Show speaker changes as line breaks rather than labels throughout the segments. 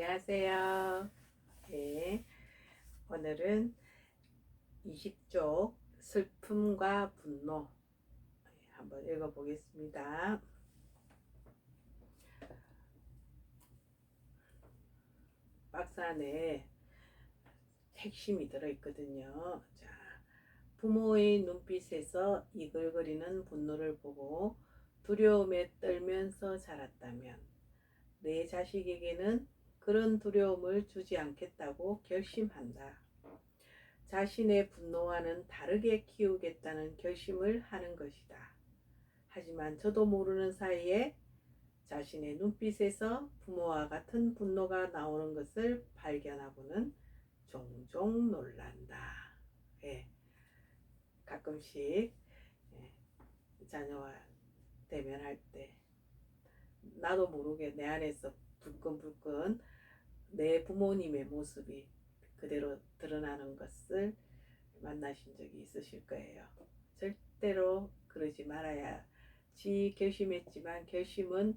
안녕하세요. 네, 오늘은 20쪽 슬픔과 분노 네, 한번 읽어보겠습니다. 박스 안에 핵심이 들어있거든요. 자, 부모의 눈빛에서 이글거리는 분노를 보고 두려움에 떨면서 자랐다면 내 자식에게는 그런 두려움을 주지 않겠다고 결심한다. 자신의 분노와는 다르게 키우겠다는 결심을 하는 것이다. 하지만 저도 모르는 사이에 자신의 눈빛에서 부모와 같은 분노가 나오는 것을 발견하고는 종종 놀란다. 예. 가끔씩 예. 자녀와 대면할 때 나도 모르게 내 안에서 불끈불끈 내 부모님의 모습이 그대로 드러나는 것을 만나신 적이 있으실 거예요. 절대로 그러지 말아야 지 결심했지만 결심은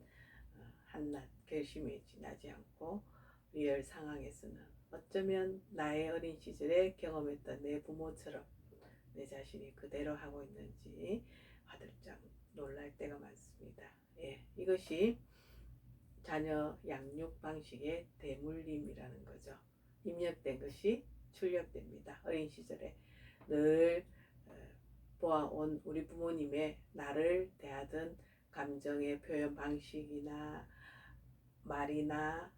어, 한낱 결심에 지나지 않고 리얼 상황에서는 어쩌면 나의 어린 시절에 경험했던 내 부모처럼 내 자신이 그대로 하고 있는지 화들짝 놀랄 때가 많습니다. 예, 이것이 자녀 양육 방식의 대물림이라는 거죠. 입력된 것이 출력됩니다. 어린 시절에 늘 어, 보아온 우리 부모님의 나를 대하던 감정의 표현 방식이나 말이나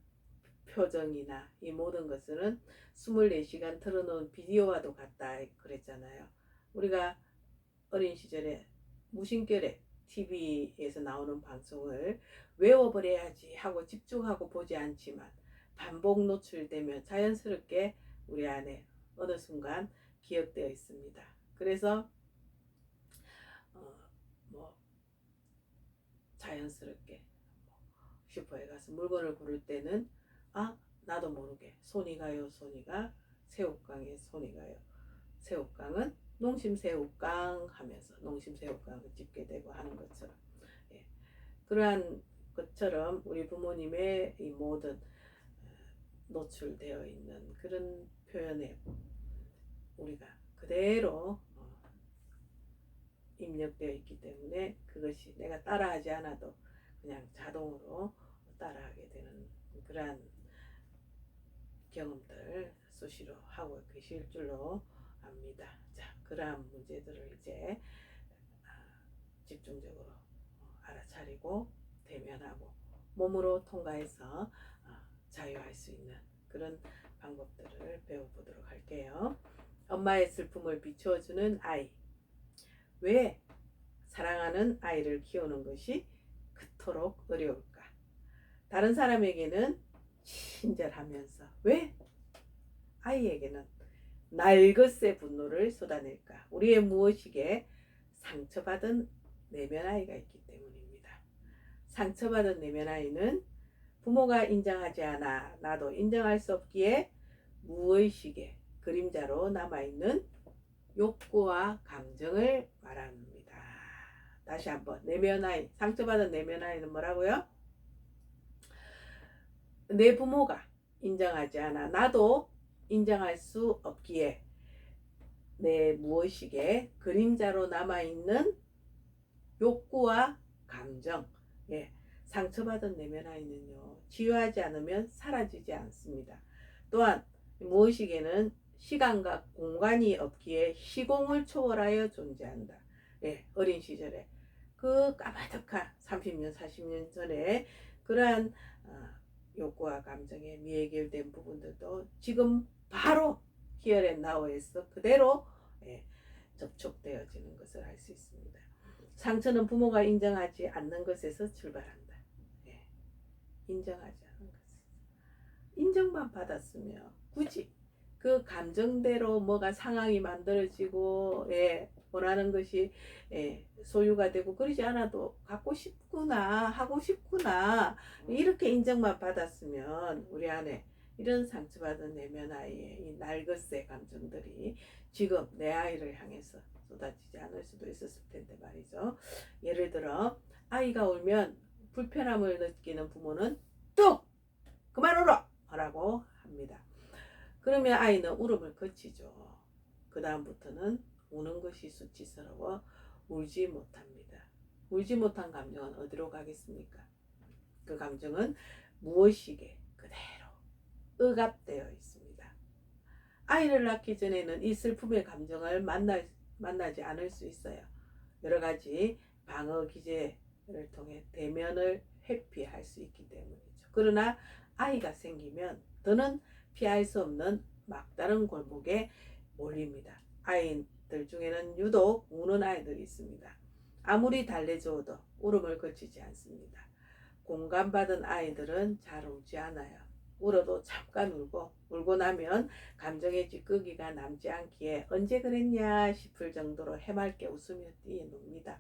표정이나 이 모든 것은 24시간 틀어놓은 비디오와도 같다 그랬잖아요. 우리가 어린 시절에 무심결에 TV에서 나오는 방송을 외워버려야지 하고 집중하고 보지 않지만 반복 노출되면 자연스럽게 우리 안에 어느 순간 기억되어 있습니다. 그래서 어, 뭐 자연스럽게 뭐 슈퍼에 가서 물건을 고를 때는 아 나도 모르게 손이 가요 손이 가 새우깡에 손이 가요 새우깡은 농심새우깡 하면서 농심새우깡을 집게 되고 하는 것처럼 예. 그러한 것처럼 우리 부모님의 이 모든 어, 노출되어 있는 그런 표현에 우리가 그대로 어, 입력되어 있기 때문에 그것이 내가 따라하지 않아도 그냥 자동으로 따라하게 되는 그러한 경험들 수시로 하고 계실 줄로 압니다. 자, 그러한 문제들을 이제 아, 집중적으로 어, 알아차리고 대면하고 몸으로 통과해서 어, 자유할 수 있는 그런 방법들을 배워보도록 할게요. 엄마의 슬픔을 비추어주는 아이. 왜 사랑하는 아이를 키우는 것이 그토록 어려울까? 다른 사람에게는 친절하면서 왜 아이에게는 날것의 분노를 쏟아낼까? 우리의 무엇이게 상처받은 내면 아이가 있기 때문입니다. 상처받은 내면 아이는 부모가 인정하지 않아 나도 인정할 수 없기에 무의식의 그림자로 남아있는 욕구와 감정을 말합니다. 다시 한번 내면 아이 상처받은 내면 아이는 뭐라고요? 내 부모가 인정하지 않아 나도 인정할 수 없기에 내 무의식에 그림자로 남아있는 욕구와 감정, 예, 상처받은 내면 아이는요, 치유하지 않으면 사라지지 않습니다. 또한 무의식에는 시간과 공간이 없기에 시공을 초월하여 존재한다. 예, 어린 시절에 그 까마득한 30년, 40년 전에 그러한 어, 욕구와 감정에 미해결된 부분들도 지금 바로 and now에서 그대로 예, 접촉되어지는 것을 알 수 있습니다. 상처는 부모가 인정하지 않는 것에서 출발한다. 예, 인정하지 않는 것. 인정만 받았으면 굳이 그 감정대로 뭐가 상황이 만들어지고 예, 원하는 것이 예, 소유가 되고 그러지 않아도 갖고 싶구나 하고 싶구나 이렇게 인정만 받았으면 우리 안에 이런 상처받은 내면 아이의 이 날것의 감정들이 지금 내 아이를 향해서 쏟아지지 않을 수도 있었을 텐데 말이죠. 예를 들어 아이가 울면 불편함을 느끼는 부모는 뚝 그만 울어 라고 합니다. 그러면 아이는 울음을 그치죠. 그 다음부터는 우는 것이 수치스러워 울지 못합니다. 울지 못한 감정은 어디로 가겠습니까? 그 감정은 무엇이게 그대로 억압되어 있습니다. 아이를 낳기 전에는 이 슬픔의 감정을 만나, 만나지 않을 수 있어요. 여러 가지 방어 기제를 통해 대면을 회피할 수 있기 때문이죠. 그러나 아이가 생기면 더는 피할 수 없는 막다른 골목에 몰립니다. 아이들 중에는 유독 우는 아이들이 있습니다. 아무리 달래줘도 울음을 그치지 않습니다. 공감받은 아이들은 잘 울지 않아요. 울어도 잠깐 울고 울고 나면 감정의 찌꺼기가 남지 않기에 언제 그랬냐 싶을 정도로 해맑게 웃으며 뛰어놉니다.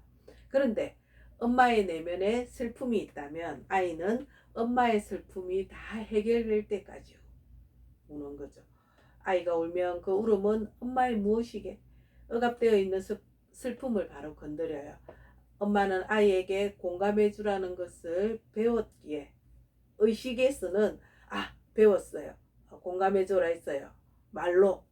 그런데 엄마의 내면에 슬픔이 있다면 아이는 엄마의 슬픔이 다 해결될 때까지 우는 거죠. 아이가 울면 그 울음은 엄마의 무엇이게 억압되어 있는 슬- 슬픔을 바로 건드려요. 엄마는 아이에게 공감해 주라는 것을 배웠기에 의식에서는 아 배웠어요. 공감해 줘라 했어요. 말로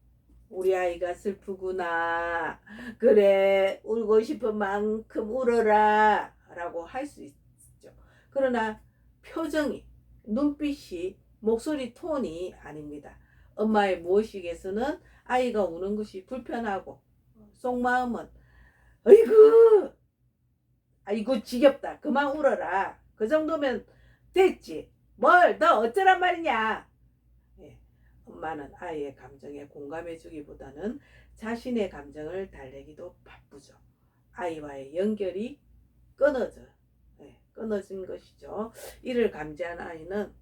우리 아이가 슬프구나. 그래 울고 싶은 만큼 울어라 라고 할 수 있죠. 그러나 표정이 눈빛이 목소리 톤이 아닙니다. 엄마의 무엇이겠어는 아이가 우는 것이 불편하고 속마음은 아이고 아이고 지겹다 그만 울어라 그 정도면 됐지 뭘? 너 어쩌란 말이냐? 예, 엄마는 아이의 감정에 공감해 주기보다는 자신의 감정을 달래기도 바쁘죠. 아이와의 연결이 끊어져 예, 끊어진 것이죠. 이를 감지한 아이는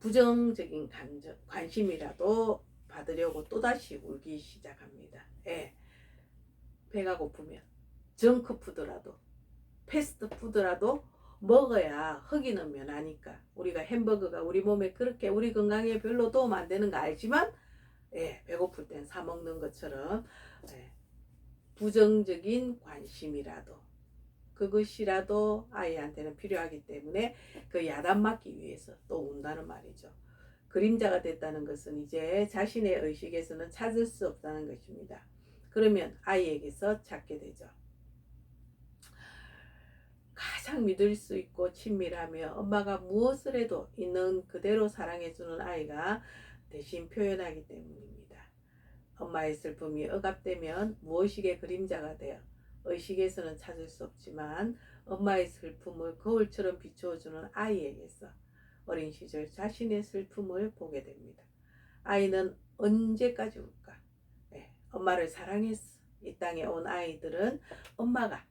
부정적인 감정, 관심이라도 받으려고 또다시 울기 시작합니다. 예. 배가 고프면 정크푸드라도 패스트푸드라도 먹어야 허기는 면하니까 우리가 햄버거가 우리 몸에 그렇게 우리 건강에 별로 도움 안 되는 거 알지만 예, 배고플 땐 사 먹는 것처럼 예, 부정적인 관심이라도 그것이라도 아이한테는 필요하기 때문에 그 야단 맞기 위해서 또 운다는 말이죠. 그림자가 됐다는 것은 이제 자신의 의식에서는 찾을 수 없다는 것입니다. 그러면 아이에게서 찾게 되죠. 가장 믿을 수 있고 친밀하며 엄마가 무엇을 해도 있는 그대로 사랑해주는 아이가 대신 표현하기 때문입니다. 엄마의 슬픔이 억압되면 무엇이게 그림자가 되어 의식에서는 찾을 수 없지만 엄마의 슬픔을 거울처럼 비추어주는 아이에게서 어린 시절 자신의 슬픔을 보게 됩니다. 아이는 언제까지 울까? 네, 엄마를 사랑했어. 이 땅에 온 아이들은 엄마가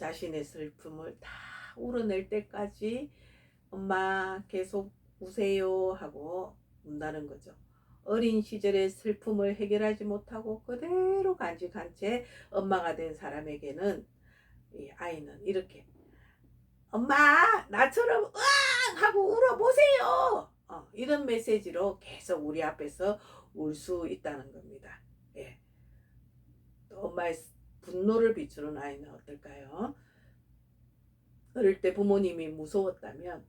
자신의 슬픔을 다 울어낼 때까지 엄마 계속 우세요 하고 운다는 거죠. 어린 시절의 슬픔을 해결하지 못하고 그대로 간직한 채 엄마가 된 사람에게는 이 아이는 이렇게 엄마 나처럼 으앙 하고 울어보세요 어, 이런 메시지로 계속 우리 앞에서 울 수 있다는 겁니다. 예. 또 엄마의 분노를 비추는 아이는 어떨까요? 어릴 때 부모님이 무서웠다면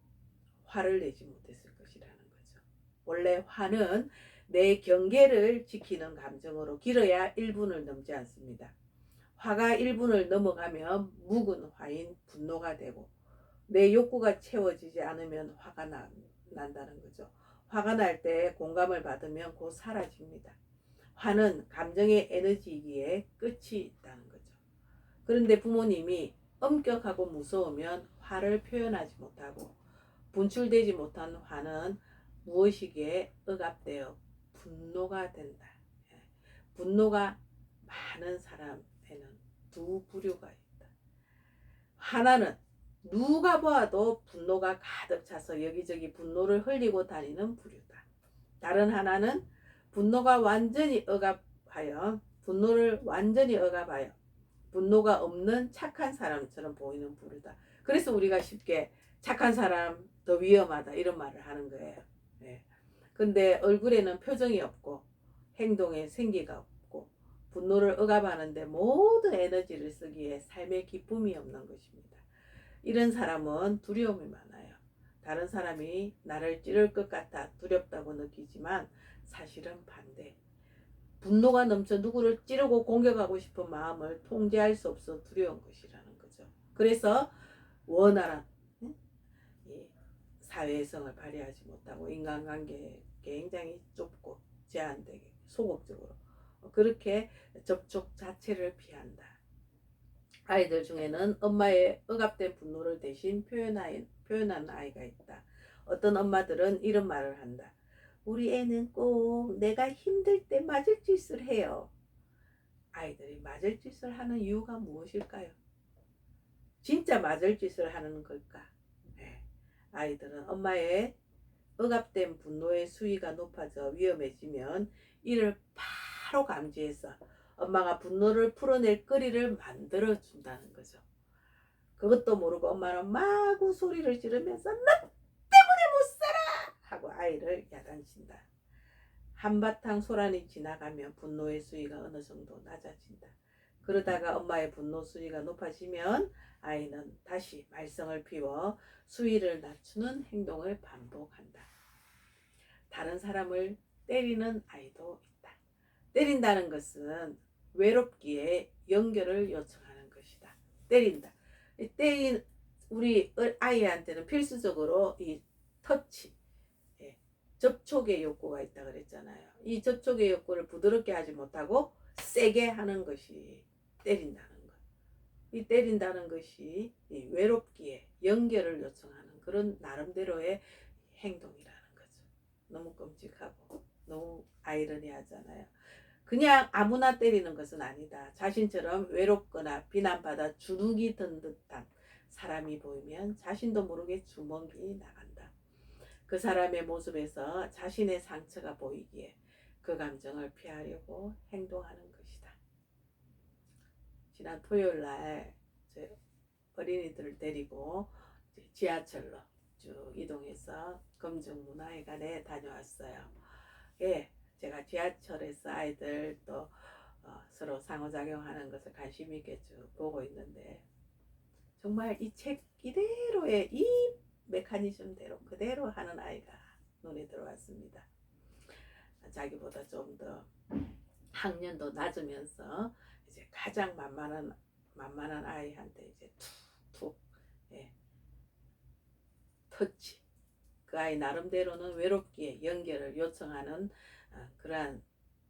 화를 내지 못했을 것이라는 거죠. 원래 화는 내 경계를 지키는 감정으로 길어야 1분을 넘지 않습니다. 화가 1분을 넘어가면 묵은 화인 분노가 되고 내 욕구가 채워지지 않으면 화가 나, 난다는 거죠. 화가 날 때 공감을 받으면 곧 사라집니다. 화는 감정의 에너지이기에 끝이. 그런데 부모님이 엄격하고 무서우면 화를 표현하지 못하고 분출되지 못한 화는 무엇이기에 억압되어 분노가 된다. 예. 분노가 많은 사람에는 두 부류가 있다. 하나는 누가 보아도 분노가 가득 차서 여기저기 분노를 흘리고 다니는 부류다. 다른 하나는 분노가 완전히 억압하여 분노를 완전히 억압하여 분노가 없는 착한 사람처럼 보이는 부류다. 그래서 우리가 쉽게 착한 사람 더 위험하다 이런 말을 하는 거예요. 예. 근데 얼굴에는 표정이 없고 행동에 생기가 없고 분노를 억압하는데 모든 에너지를 쓰기에 삶의 기쁨이 없는 것입니다. 이런 사람은 두려움이 많아요. 다른 사람이 나를 찌를 것 같아 두렵다고 느끼지만 사실은 반대. 분노가 넘쳐 누구를 찌르고 공격하고 싶은 마음을 통제할 수 없어 두려운 것이라는 거죠. 그래서 원활한 응? 이 사회성을 발휘하지 못하고 인간관계에 굉장히 좁고 제한되게 소극적으로 그렇게 접촉 자체를 피한다. 아이들 중에는 엄마의 억압된 분노를 대신 표현하는 아이가 있다. 어떤 엄마들은 이런 말을 한다. 우리 애는 꼭 내가 힘들 때 맞을 짓을 해요. 아이들이 맞을 짓을 하는 이유가 무엇일까요? 진짜 맞을 짓을 하는 걸까? 네. 아이들은 엄마의 억압된 분노의 수위가 높아져 위험해지면 이를 바로 감지해서 엄마가 분노를 풀어낼 거리를 만들어 준다는 거죠. 그것도 모르고 엄마는 마구 소리를 지르면서 하고 아이를 야단친다. 한바탕 소란이 지나가면 분노의 수위가 어느 정도 낮아진다. 그러다가 엄마의 분노 수위가 높아지면 아이는 다시 말썽을 피워 수위를 낮추는 행동을 반복한다. 다른 사람을 때리는 아이도 있다. 때린다는 것은 외롭기에 연결을 요청하는 것이다. 때린다. 이 때린 우리 아이한테는 필수적으로 이 터치, 예, 접촉의 욕구가 있다 그랬잖아요. 이 접촉의 욕구를 부드럽게 하지 못하고 세게 하는 것이 때린다는 것. 이 때린다는 것이 이 외롭기에 연결을 요청하는 그런 나름대로의 행동이라는 거죠. 너무 끔찍하고 너무 아이러니하잖아요. 그냥 아무나 때리는 것은 아니다. 자신처럼 외롭거나 비난받아 주눅이 든 듯한 사람이 보이면 자신도 모르게 주먹이 나간다. 그 사람의 모습에서 자신의 상처가 보이기에 그 감정을 피하려고 행동하는 것이다. 지난 토요일 날 어린이들을 데리고 지하철로 쭉 이동해서 검정문화회관에 다녀왔어요. 예, 제가 지하철에서 아이들 또 어, 서로 상호작용하는 것을 관심 있게 쭉 보고 있는데 정말 이 책 이대로의 이 메커니즘대로 그대로 하는 아이가 눈에 들어왔습니다. 자기보다 좀 더 학년도 낮으면서 이제 가장 만만한 만만한 아이한테 이제 툭툭 예. 터치 그 아이 나름대로는 외롭기에 연결을 요청하는 어, 그러한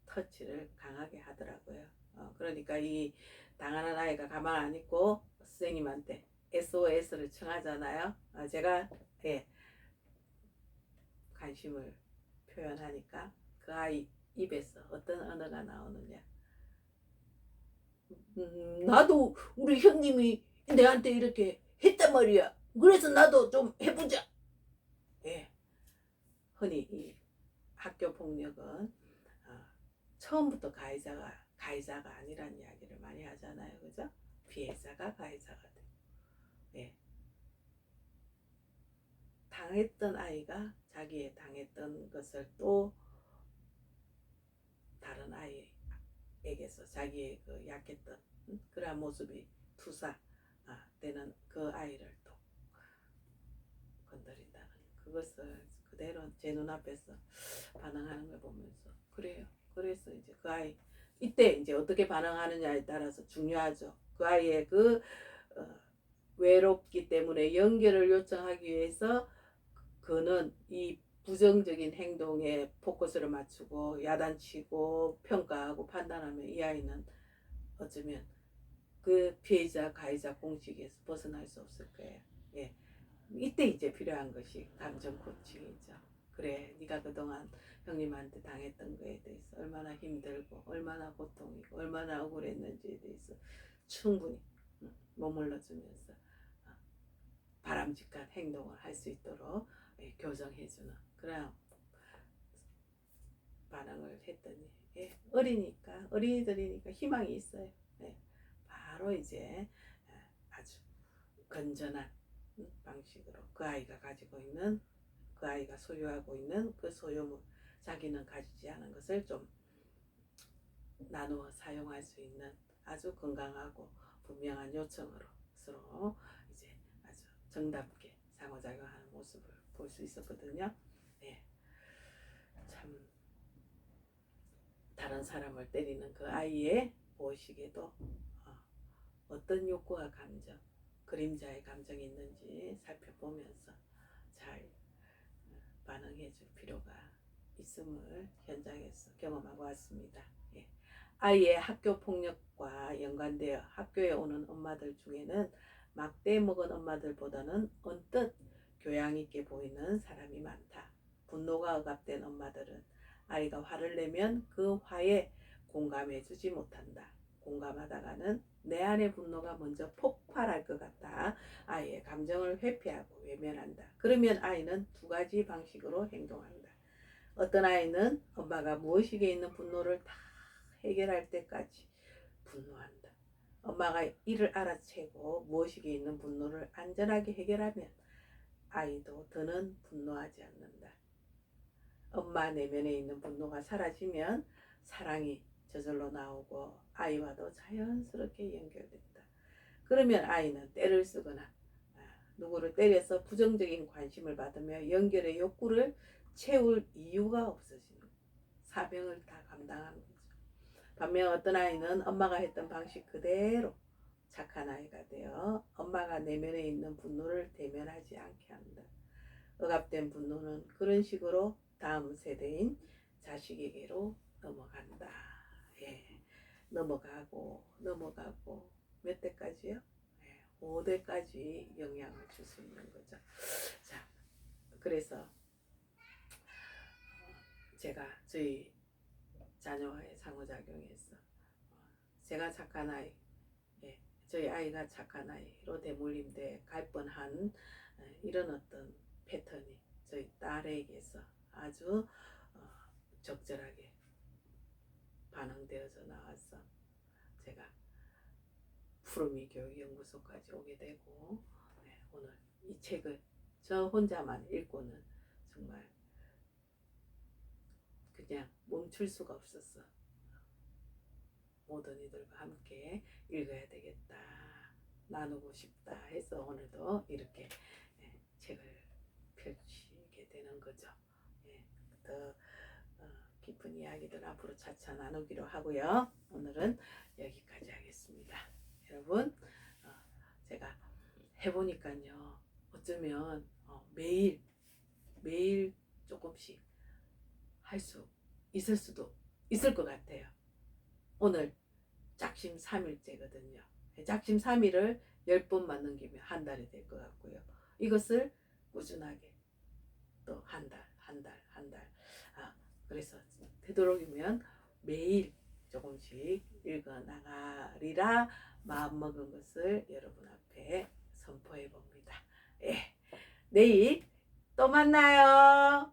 터치를 강하게 하더라고요. 어, 그러니까 이 당하는 아이가 가만 안 있고 선생님한테 SOS를 청하잖아요. 어, 제가 예, 관심을 표현하니까 그 아이 입에서 어떤 언어가 나오느냐. 음, 나도 우리 형님이 내한테 이렇게 했단 말이야. 그래서 나도 좀 해보자. 예. 흔히 이 학교 폭력은 어, 처음부터 가해자가 가해자가 아니란 이야기를 많이 하잖아요, 그죠? 피해자가 가해자가 돼. 예. 당했던 아이가 자기의 당했던 것을 또 다른 아이에게서 자기의 그 약했던 음, 그러한 모습이 투사 아, 되는 그 아이를 또 건드린다는 그것을 그대로 제 눈앞에서 반응하는 걸 보면서 그래요. 그래서 이제 그 아이 이때 이제 어떻게 반응하느냐에 따라서 중요하죠. 그 아이의 그 어, 외롭기 때문에 연결을 요청하기 위해서 그는 이 부정적인 행동에 포커스를 맞추고 야단치고 평가하고 판단하면 이 아이는 어쩌면 그 피해자 가해자 공식에서 벗어날 수 없을 거예요. 예. 이때 이제 필요한 것이 감정 코칭이죠. 그래, 네가 그동안 형님한테 당했던 거에 대해서 얼마나 힘들고 얼마나 고통이고 얼마나 억울했는지에 대해서 충분히 음, 머물러 주면서 어, 바람직한 행동을 할 수 있도록 예, 교정해주는 그런 반응을 했더니 예, 어리니까 어린이들이니까 희망이 있어요. 예, 바로 이제 예, 아주 건전한 음, 방식으로 그 아이가 가지고 있는 그 아이가 소유하고 있는 그 소유물 자기는 가지지 않은 것을 좀 나누어 사용할 수 있는 아주 건강하고 분명한 요청으로 이제 아주 정답게 상호작용하는 모습을 볼 수 있었거든요. 네. 참 다른 사람을 때리는 그 아이의 무엇이게도 어, 어떤 욕구와 감정, 그림자의 감정이 있는지 살펴보면서 잘 어, 반응해 줄 필요가 있음을 현장에서 경험하고 왔습니다. 예. 아이의 학교 폭력과 연관되어 학교에 오는 엄마들 중에는 막대 먹은 엄마들보다는 언뜻 교양 있게 보이는 사람이 많다. 분노가 억압된 엄마들은 아이가 화를 내면 그 화에 공감해 주지 못한다. 공감하다가는 내 안의 분노가 먼저 폭발할 것 같다. 아이의 감정을 회피하고 외면한다. 그러면 아이는 두 가지 방식으로 행동한다. 어떤 아이는 엄마가 무엇이게 있는 분노를 다 해결할 때까지 분노한다. 엄마가 이를 알아채고 무엇이게 있는 분노를 안전하게 해결하면 아이도 더는 분노하지 않는다. 엄마 내면에 있는 분노가 사라지면 사랑이 저절로 나오고 아이와도 자연스럽게 연결된다. 그러면 아이는 때를 쓰거나 아, 누구를 때려서 부정적인 관심을 받으며 연결의 욕구를 채울 이유가 없어지는 사병을 다 감당하는. 반면 어떤 아이는 엄마가 했던 방식 그대로 착한 아이가 되어 엄마가 내면에 있는 분노를 대면하지 않게 한다. 억압된 분노는 그런 식으로 다음 세대인 자식에게로 넘어간다. 예. 넘어가고 넘어가고 몇 대까지요? 예. 5대까지 영향을 줄 수 있는 거죠. 자, 그래서 제가 저희 자녀와의 상호작용에서. 어, 제가 착한 아이, 예, 저희 아이가 착한 아이로 대물림돼 갈 뻔한 예, 이런 어떤 패턴이 저희 딸에게서 아주 어, 적절하게 반응되어져 나와서 제가 푸르미 교육연구소까지 오게 되고 네, 오늘 이 책을 저 혼자만 읽고는 정말 그냥 멈출 수가 없었어. 모든 이들과 함께 읽어야 되겠다. 나누고 싶다 해서 오늘도 이렇게 예, 책을 펼치게 되는 거죠. 예, 더 어, 깊은 이야기들 앞으로 차차 나누기로 하고요. 오늘은 여기까지 하겠습니다. 여러분, 어, 제가 해보니까요. 어쩌면 어, 매일 매일 조금씩 할 수 있을 수도 있을 것 같아요. 오늘 짝심 3일째거든요. 짝심 3일을 10번 맞는기면 한 달이 될 것 같고요. 이것을 꾸준하게 또 한 달, 한 달, 한 달. 아, 그래서 되도록이면 매일 조금씩 읽어 나가리라 마음먹은 것을 여러분 앞에 선포해 봅니다. 예. 내일 또 만나요.